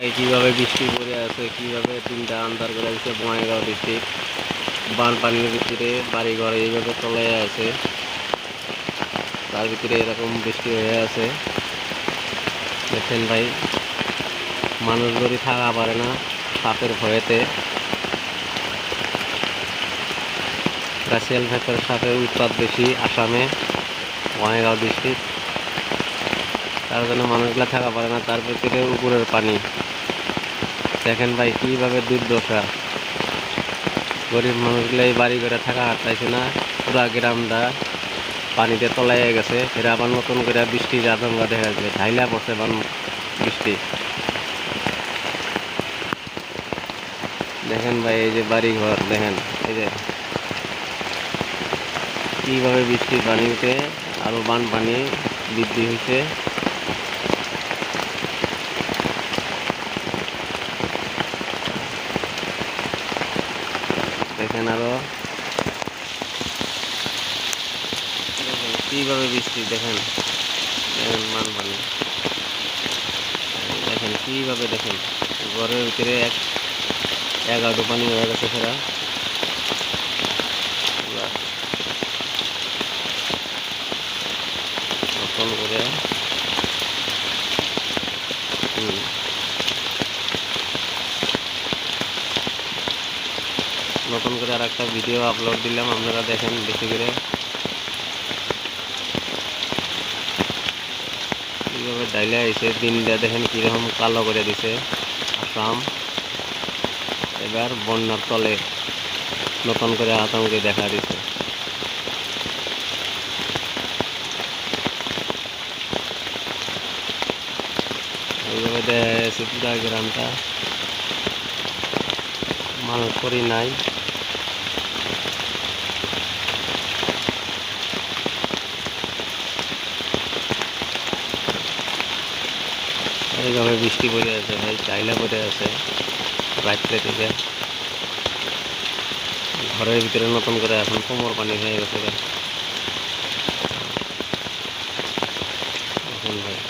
কীভাবে বৃষ্টি পড়ে আছে, কীভাবে তিনটা আন্ধার করে আছে বঙ্গাইগাঁও ডিস্ট্রিক্ট বানপানির ভিতরে বাড়িঘর এইভাবে চলে আছে। তার ভিতরে এরকম বৃষ্টি হয়ে আছে। দেখছেন ভাই, মানুষ যদি থাকা পারে না সাপের ভয়েতে। রাশিয়াল ভেতর সাপের উৎপাদ বেশি আসামে বঙ্গাইগাঁও ডিস্ট্রিক্ট তার জন্য মানুষগুলা থাকা পারে না, তার ভিতরে উপরের পানি। দেখেন ভাই, কীভাবে দুর্দশা। গরিব মানুষগুলো এই বাড়ি করে থাকা হাঁটাইছে না, পুরা গ্রামটা পানিতে তলাইয়া গেছে। এরা আবার নতুন করে বৃষ্টির আতঙ্ক দেখা যাচ্ছে ঢাইলা পড়ছে আবার বৃষ্টি। দেখেন ভাই, এই যে বাড়ি ঘর দেখেন, এই যে কীভাবে বৃষ্টির পানিতে আরও বানপানি বৃদ্ধি হয়েছে দেখেন আরও কীভাবে বৃষ্টি, দেখেন। মান পানি দেখেন, কীভাবে দেখেন। ঘরের ভিতরে এক এগারো পানি হয়ে গেছে নতুন করে হুম। নতুন করে আর একটা ভিডিও আপলোড দিলাম, আপনারা দেখেন বেশি করে। কীভাবে ডাইলে আইছে, দিনটা দেখেন কীরকম কালো করে দিছে, আসাম। এবার বন্যার তলে নতুন করে আতঙ্কে দেখা দিছে। এইভাবে দেখা গ্রামটা। মানুষ করি নাই। এইভাবে বৃষ্টি পড়ে আছে ভাই চাইলা পড়ে আছে রাত্রে থেকে ঘরের ভিতরে নতুন করে এখন কোমর পানি হয়ে গেছে এখন ভাই